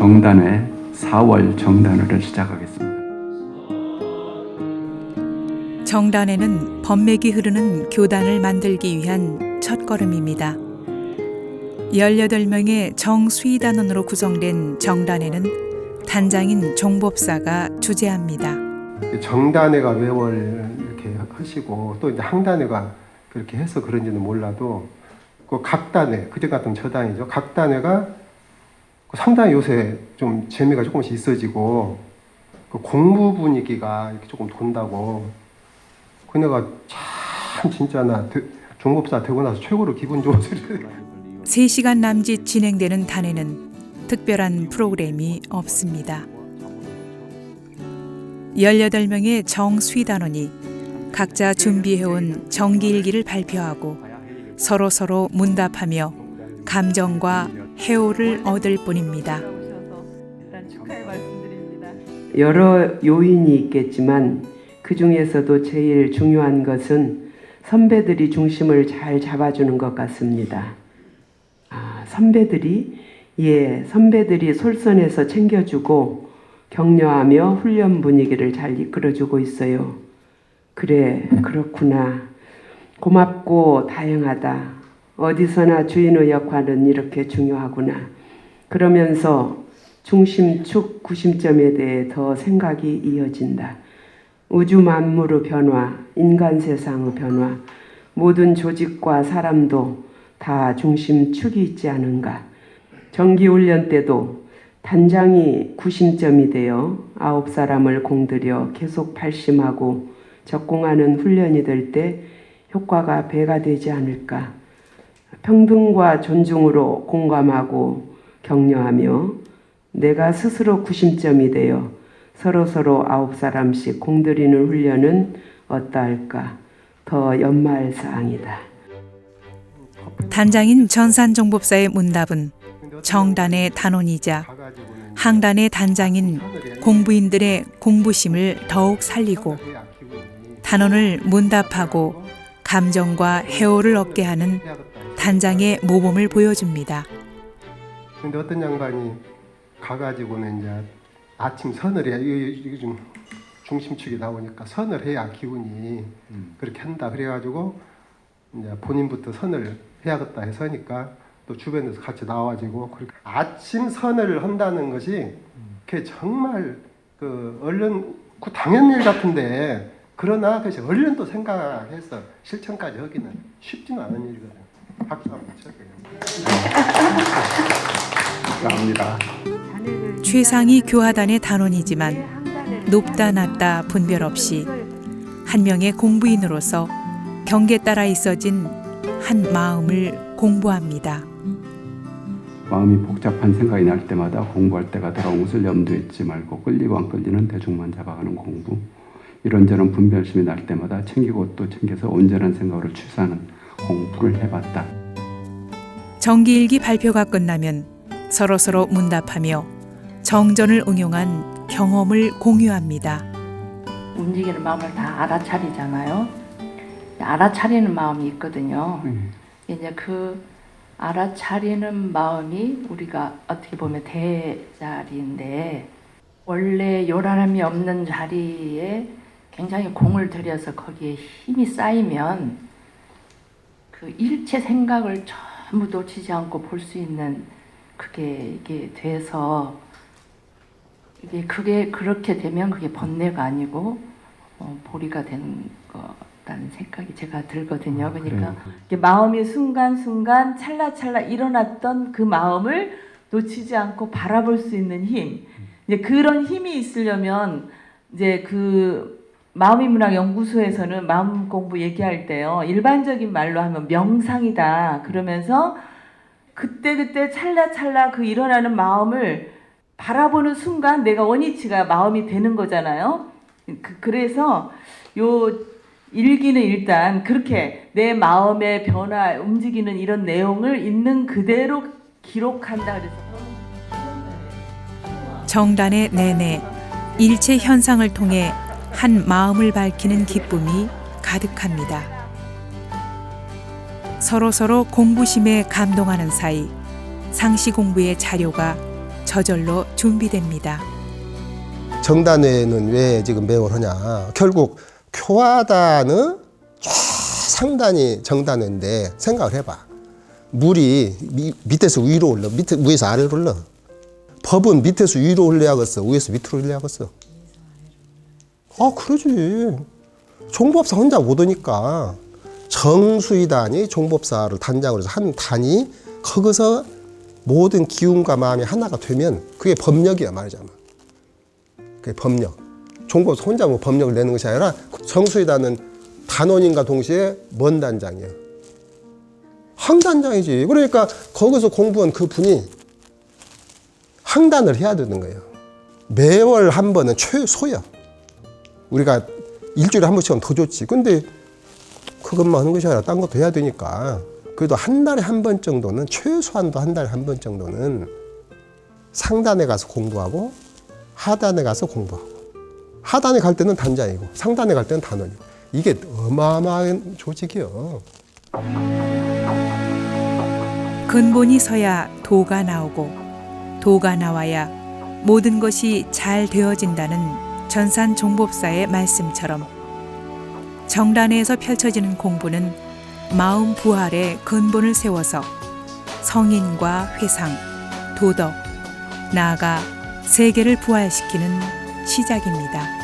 정단회 4월 정단회를 시작하겠습니다. 정단에는 법맥이 흐르는 교단을 만들기 위한 첫걸음입니다. 18명의 정수의단원으로 구성된 정단에는 단장인 종법사가 주재합니다. 정단회가 매월 이렇게 하시고 또 이제 항단회가 그렇게 해서 그런지는 몰라도 그 각 단회 그때 같은 저단이죠. 각 단회가 그 상당히 요새 좀 재미가 조금씩 있어지고 그 공부 분위기가 이렇게 조금 돈다고 그네가 참 진짜 나 대- 종법사 되고 나서 최고로 기분 좋아서 3시간 남짓 진행되는 단에는 특별한 프로그램이 없습니다. 18명의 정수의단원이 각자 준비해온 정기일기를 발표하고 서로서로 문답하며 감정과 해오를 얻을 뿐입니다. 일단 축하의 말씀드립니다. 여러 요인이 있겠지만 그 중에서도 제일 중요한 것은 선배들이 중심을 잘 잡아주는 것 같습니다. 아, 선배들이 예, 선배들이 솔선해서 챙겨주고 격려하며 훈련 분위기를 잘 이끌어주고 있어요. 그래, 그렇구나. 고맙고 다양하다. 어디서나 주인의 역할은 이렇게 중요하구나. 그러면서 중심축 구심점에 대해 더 생각이 이어진다. 우주 만물의 변화, 인간 세상의 변화, 모든 조직과 사람도 다 중심축이 있지 않은가. 정기 훈련 때도 단장이 구심점이 되어 아홉 사람을 공들여 계속 발심하고 적공하는 훈련이 될 때 효과가 배가 되지 않을까. 평등과 존중으로 공감하고 격려하며 내가 스스로 구심점이 되어 서로서로 아홉 사람씩 공들이는 훈련은 어떠할까? 더 연말 사항이다. 단장인 전산정법사의 문답은 정단의 단원이자 항단의 단장인 공부인들의 공부심을 더욱 살리고 단원을 문답하고 감정과 해오를 얻게 하는 단장의 모범을 보여줍니다. 근데 어떤 양반이 가가지고는 이제 아침 선을 해야 이게, 좀 중심축이 나오니까 선을 해야 기운이 그렇게 한다 그래가지고 이제 본인부터 선을 해야겠다 해서니까 또 주변에서 같이 나와가지고 그렇게 아침 선을 한다는 것이 그게 정말 그 얼른 그 당연 일 같은데 그러나 그것이 얼른 또 생각해서 실천까지 하기는 쉽지는 않은 일이거든요. 박수 한번 쳐요. 감사합니다. 최상위 교하단의 단원이지만 높다 낮다 분별 없이 한 명의 공부인으로서 경계 따라 있어진 한 마음을 공부합니다. 마음이 복잡한 생각이 날 때마다 공부할 때가 돌아온 것을 염두에 있지 말고 끌리고 안 끌리는 대중만 잡아가는 공부. 이런저런 분별심이 날 때마다 챙기고 또 챙겨서 온전한 생각으로 취사하는 공부를 해봤다. 정기일기 발표가 끝나면 서로서로 문답하며 정전을 응용한 경험을 공유합니다. 움직이는 마음을 다 알아차리잖아요. 알아차리는 마음이 있거든요. 음. 이제 그 알아차리는 마음이 우리가 어떻게 보면 대자리인데 원래 요란함이 없는 자리에 굉장히 공을 들여서 거기에 힘이 쌓이면 그 일체 생각을 전부 놓치지 않고 볼 수 있는 그게 이게 돼서 이게 그게 그렇게 되면 그게 번뇌가 아니고 어, 보리가 되는 거라는 생각이 제가 들거든요. 그러니까 그래요. 이렇게 마음이 순간순간 찰나찰나 일어났던 그 마음을 놓치지 않고 바라볼 수 있는 힘. 이제 그런 힘이 있으려면 이제 그 마음인문학 연구소에서는 마음 공부 얘기할 때요. 일반적인 말로 하면 명상이다. 그러면서 그때그때 찰나찰나 그 일어나는 마음을 바라보는 순간 내가 원위치가 마음이 되는 거잖아요. 그, 그래서 요 일기는 일단 그렇게 내 마음의 변화, 움직이는 이런 내용을 있는 그대로 기록한다 그래서 정단의 내내 일체 현상을 통해 한 마음을 밝히는 기쁨이 가득합니다. 서로서로 공부심에 감동하는 사이 상시 공부의 자료가 저절로 준비됩니다. 정단회는 왜 지금 매월 하냐? 결국 교화단은 상단이 정단회인데 생각을 해봐. 물이 미- 밑에서 위로 올라, 밑에 위에서 아래로 올라. 법은 밑에서 위로 올려야겠어, 위에서 밑으로 올려야겠어. 아, 그러지. 종법사 혼자 못 오니까 정수이단이 종법사를 단장으로 해서 한 단이 거기서 모든 기운과 마음이 하나가 되면 그게 법력이야 말이자면. 그게 법력. 종법 혼자 뭐 법력을 내는 것이 아니라 정수이단은 단원인과 동시에 먼 단장이에요. 항단장이지. 그러니까 거기서 공부한 그 분이 항단을 해야 되는 거예요. 매월 한 번은 최소야. 우리가 일주일에 한 번씩은 더 좋지. 근데 그것만 하는 것이 아니라 딴 것도 해야 되니까 그래도 한 달에 한 번 정도는 최소한도 한 달에 한 번 정도는 상단에 가서 공부하고 하단에 가서 공부하고 하단에 갈 때는 단장이고 상단에 갈 때는 단원이고 이게 어마어마한 조직이요. 근본이 서야 도가 나오고 도가 나와야 모든 것이 잘 되어진다는 전산 종법사의 말씀처럼 정단에서 펼쳐지는 공부는 마음 부활의 근본을 세워서 성인과 회상, 도덕, 나아가 세계를 부활시키는 시작입니다.